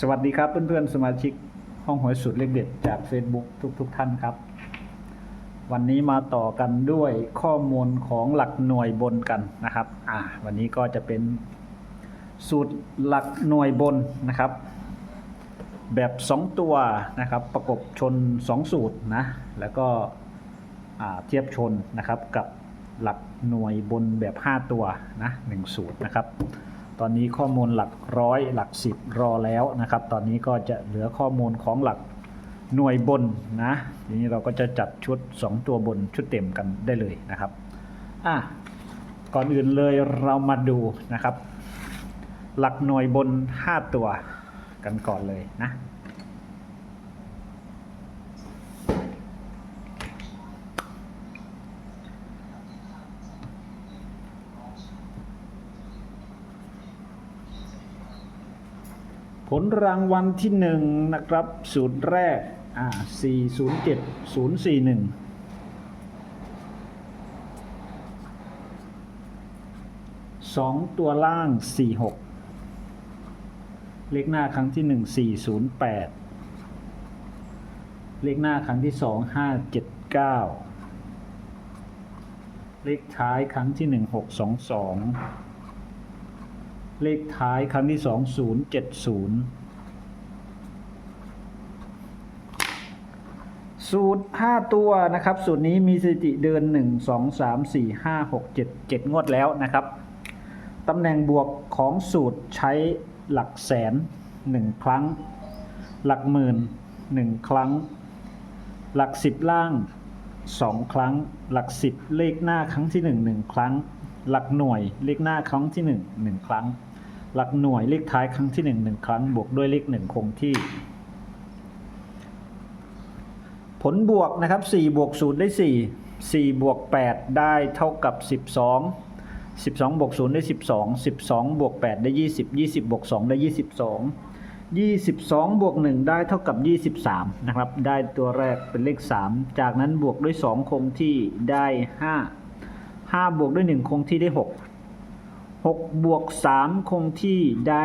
สวัสดีครับเพื่อนๆสมาชิกห้องหวยสุดเลขเด็ดจาก Facebook ทุกๆทท่านครับ วันนี้มาต่อกันด้วยข้อมูลของหลักหน่วยบนกันนะครับ อ่า วันนี้ก็จะเป็นสูตรหลักหน่วยบนนะครับ แบบ 2 ตัวนะครับ ประกบชน 2 สูตรนะแล้วก็เทียบชนนะครับกับหลักหน่วยบนแบบ 5 ตัวนะ1สูตรนะครับ ตอนนี้ข้อมูลหลักร้อยหลักสิบรอแล้วนะครับ ตอนนี้ก็จะเหลือข้อมูลของหลักหน่วยบนนะทีนี้เราก็จะจัดชุด 2 ตัวบนชุดเต็มกันได้เลยนะครับอะก่อนอื่นเลยเรามาดูนะครับ หลักหน่วยบน 5 ตัวกันก่อนเลยนะ ผลรางวัลที่หนึ่งนะครับสูตรแรก อ่า407 041สองตัวล่าง46เลขหน้าครั้งที่หนึ่ง408เลขหน้าครั้งที่สอง579เลขท้ายครั้งที่หนึ่ง622 เลขท้ายครั้งที่สองศูนย์เจ็ดศูนย์สูตรห้าตัวนะครับ สูตรนี้มีสถิติเดินหนึ่งสองสามสี่ห้าหกเจ็ดเจ็ดงวดแล้วนะครับตำแหน่งบวกของสูตรใช้หลักแสนหนึ่งครั้ง หลักหมื่นหนึ่งครั้ง หลักสิบล่างสองครั้ง หลักสิบเลขหน้าครั้งที่หนึ่งหนึ่งครั้ง หลักหน่วยเลขหน้าครั้งที่หนึ่งหนึ่งครั้ง หลักหน่วยเลขท้ายครั้งที่หนึ่งหนึ่งครั้ง บวกด้วยเลขหนึ่งคงที่ ผลบวกนะครับ4บวก0ได้ 4 4บวก8ได้เท่ากับ 12 12บวก0ได้ 12 12บวก8ได้ 20 20บวก2ได้ 22 22บวก1ได้เท่ากับ 23 นะครับ ได้ตัวแรกเป็นเลข 3 จากนั้นบวกด้วย 2 คงที่ได้ 5 5บวกด้วย 1 คงที่ได้ 6 6บวก3คงที่ได้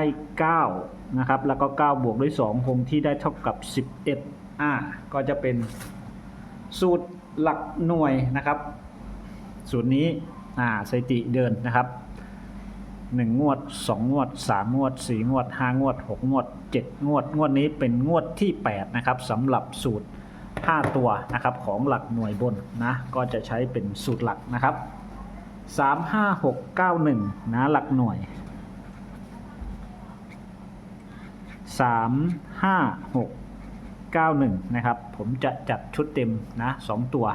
9นะครับ แล้วก็ 9 บวกด้วย 2 คงที่ได้เท่ากับ 11อ่าก็จะเป็นสูตรหลักหน่วยนะครับ สูตรนี้อ่าสถิติเดินนะครับ1งวด2งวด3งวด4งวด5งวด6งวด7งวด งวดนี้เป็นงวดที่8นะครับสำหรับสูตร5ตัวนะครับของหลักหน่วยบนนะก็จะใช้เป็นสูตรหลักนะครับ สามห้าหกเก้าหนึ่งนะหลักหน่วยสามห้าหกเก้าหนึ่งนะครับ ผมจะจัดชุดเต็มนะสองตัว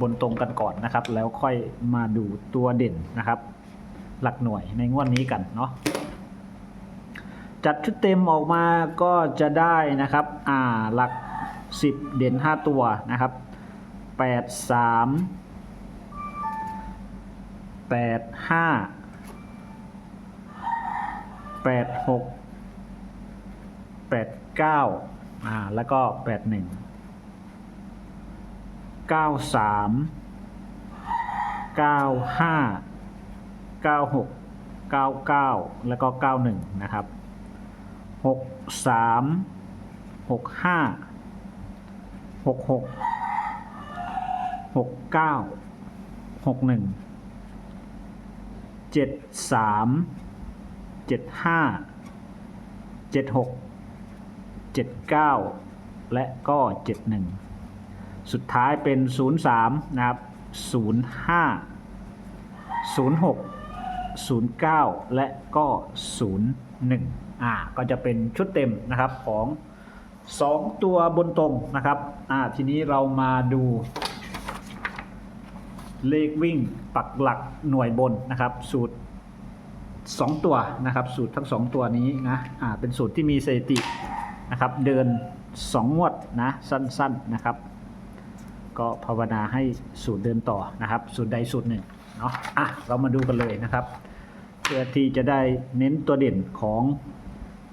บนตรงกันก่อนนะครับ แล้วค่อยมาดูตัวเด่นนะครับ หลักหน่วยในงวดนี้กันเนาะจัดชุดเต็มออกมาก็จะได้นะครับ อ่า หลักสิบเด่นห้าตัวนะครับแปดสาม แปดห้าแปดหกแปดเก้าอ่าแล้วก็แปดหนึ่งเก้าสามเก้าห้าเก้าหกเก้าเก้าแล้วก็เก้าหนึ่งนะครับหกสามหกห้าหกหกหกเก้าหกหนึ่ง เจ็ดสามเจ็ดห้าเจ็ดหกเจ็ดเก้าและก็เจ็ดหนึ่งสุดท้ายเป็นศูนย์สามนะครับศูนย์ห้าศูนย์หกศูนย์เก้าและก็ศูนย์หนึ่งอ่าก็จะเป็นชุดเต็มนะครับของสองตัวบนตรงนะครับอ่าทีนี้เรามาดู เลขวิ่งปักหลักหน่วยบนนะครับ สูตร 2 ตัวนะครับ สูตรทั้ง 2 ตัวนี้นะอ่าเป็นสูตรที่มีสถิตินะครับ เดิน 2 งวดนะสั้นๆนะครับ ก็ภาวนาให้สูตรเดินต่อนะครับ สูตรใดสูตรหนึ่งเนาะอะเรามาดูกันเลยนะครับ เพื่อที่จะได้เน้นตัวเด่นของ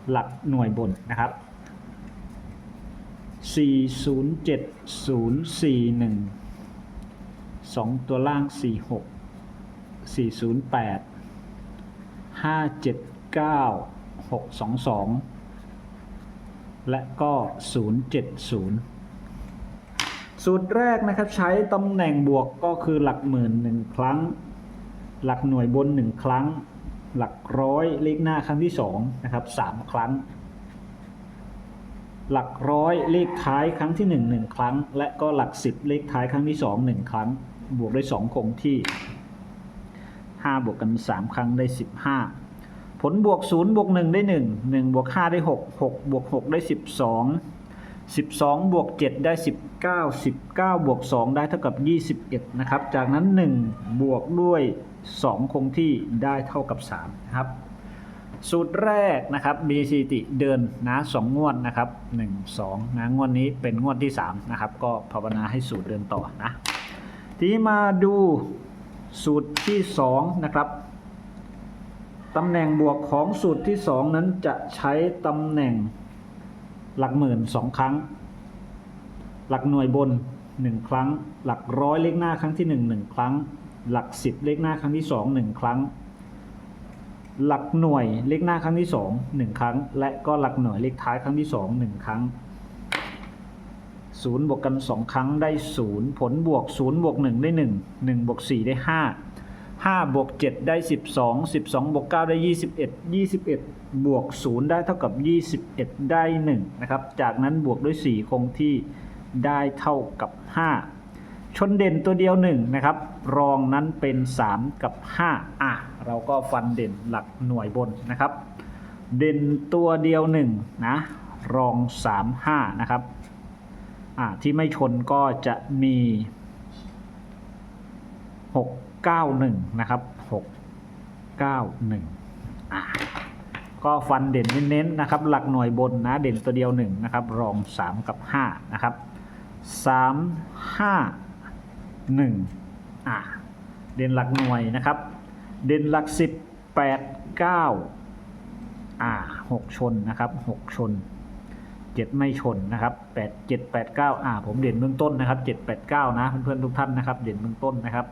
หลักหน่วยบนนะครับ 407 041 สองตัวล่างสี่หกสี่ศูนย์แปดห้าเจ็ดเก้าหกสองสองและก็ 070 สูตรแรกนะครับใช้ตำแหน่งบวกก็คือหลักหมื่นหนึ่งครั้ง หลักหน่วยบนหนึ่งครั้ง หลักร้อยเลขหน้าครั้งที่สองนะครับสามครั้งหลักร้อยเลขท้ายครั้งที่หนึ่งหนึ่งครั้ง และก็หลักสิบเลขท้ายครั้งที่สองหนึ่งครั้ง บวกด้วยสองคงที่ห้าบวกกันสามครั้งได้สิบห้าผลบวกศูนย์บวกหนึ่งได้หนึ่งหนึ่งบวกห้าได้หกหกบวกหกได้สิบสองสิบสองบวกเจ็ดได้สิบเก้าสิบเก้าบวกสองได้เท่ากับยี่สิบเอ็ดนะครับ จากนั้นหนึ่งบวกด้วยสองคงที่ได้เท่ากับสามนะครับ สูตรแรกนะครับมีสถิติเดินนะสองงวดนะครับหนึ่งสองนะ งวดนี้เป็นงวดที่สามนะครับ ก็ภาวนาให้สูตรเดินต่อนะ ทีมาดูสูตรที่สองนะครับตำแหน่งบวกของสูตรที่สองนั้นจะใช้ตำแหน่งหลักหมื่นสองครั้ง หลักหน่วยบนหนึ่งครั้ง หลักร้อยเลขหน้าครั้งที่หนึ่งหนึ่งครั้ง หลักสิบเลขหน้าครั้งที่สองหนึ่งครั้ง หลักหน่วยเลขหน้าครั้งที่สองหนึ่งครั้ง และก็หลักหน่วยเลขท้ายครั้งที่สองหนึ่งครั้ง ศูนย์บวกกันสองครั้งได้ศูนย์ผลบวกศูนย์บวกหนึ่งได้หนึ่งหนึ่งบวกสี่ได้ห้าห้าบวกเจ็ดได้สิบสองสิบสองบวกเก้าได้ยี่สิบเอ็ดยี่สิบเอ็ดบวกศูนย์ได้เท่ากับยี่สิบเอ็ดได้หนึ่งนะครับ จากนั้นบวกด้วยสี่คงที่ได้เท่ากับห้าชนเด่นตัวเดียวหนึ่งนะครับ รองนั้นเป็น3กับ5อะเราก็ฟันเด่นหลักหน่วยบนนะครับ เด่นตัวเดียวหนึ่งนะรอง3 5นะครับ ที่ไม่ชนก็จะมี 6 9 1 นะครับ 6 9 1อะก็ฟันเด่นเน้นๆนะครับ หลักหน่วยบนนะเด่นตัวเดียวหนึ่งนะครับ รอง 3 กับ 5 นะครับสามห้าหนึ่งอะเด่นหลักหน่วยนะครับ เด่นหลักสิบแปดเก้าอ่าหกชนนะครับหกชน เจ็ดไม่ชนนะครับแปดเจ็ดแปดเก้าอ่าผมเด่นเบื้องต้นนะครับเจ็ดแปดเก้านะเพื่อนๆทุกท่านนะครับ เด่นเบื้องต้นนะครับ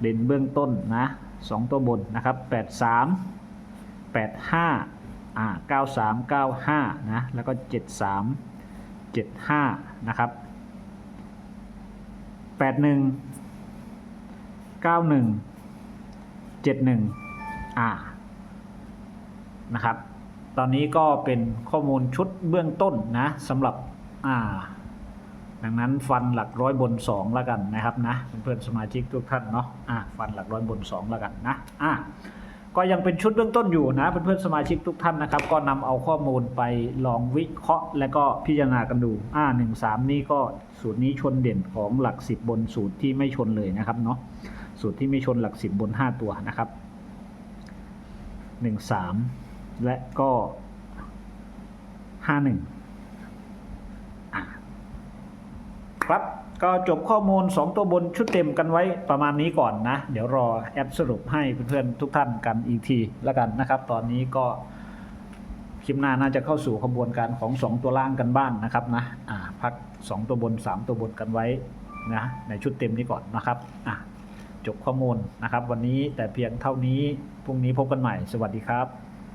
เด่นเบื้องต้นนะสองตัวบนนะครับแปดสามแปดห้าอ่าเก้าสามเก้าห้านะแล้วก็เจ็ดสามเจ็ดห้านะครับแปดหนึ่งเก้าหนึ่งเจ็ดหนึ่งอ่านะครับ ตอนนี้ก็เป็นข้อมูลชุดเบื้องต้นนะสำหรับอ่า ดังนั้นฟันหลักร้อยบนสองแล้วกันนะครับนะเพื่อนสมาชิกทุกท่านเนาะอะฟันหลักร้อยบนสองแล้วกันนะอะก็ยังเป็นชุดเบื้องต้นอยู่นะเพื่อนๆสมาชิกทุกท่านนะครับ ก็นำเอาข้อมูลไปลองวิเคราะห์ และก็พิจารณากันดูอ่าหนึ่งสามนี่ก็สูตรนี้ชนเด่นของหลักสิบบนสูตรที่ไม่ชนเลยนะครับเนาะสูตรที่ไม่ชนหลักสิบบนห้าตัวนะครับหนึ่งสาม และก็ห้าหนึ่งครับก็จบข้อมูล 2 ตัวบนชุดเต็มกันไว้ประมาณนี้ก่อนนะ เดี๋ยวรอแอปสรุปให้เพื่อนๆทุกท่านกันอีกทีแล้วกันนะครับ ตอนนี้ก็คลิปหน้าน่าจะเข้าสู่ขบวนการของ 2 ตัวล่างกันบ้างนะครับนะอ่าพัก 2 ตัวบน 3 ตัวบนกันไว้นะในชุดเต็มนี้ก่อนนะครับอะจบข้อมูลนะครับ วันนี้แต่เพียงเท่านี้พรุ่งนี้พบกันใหม่ สวัสดีครับ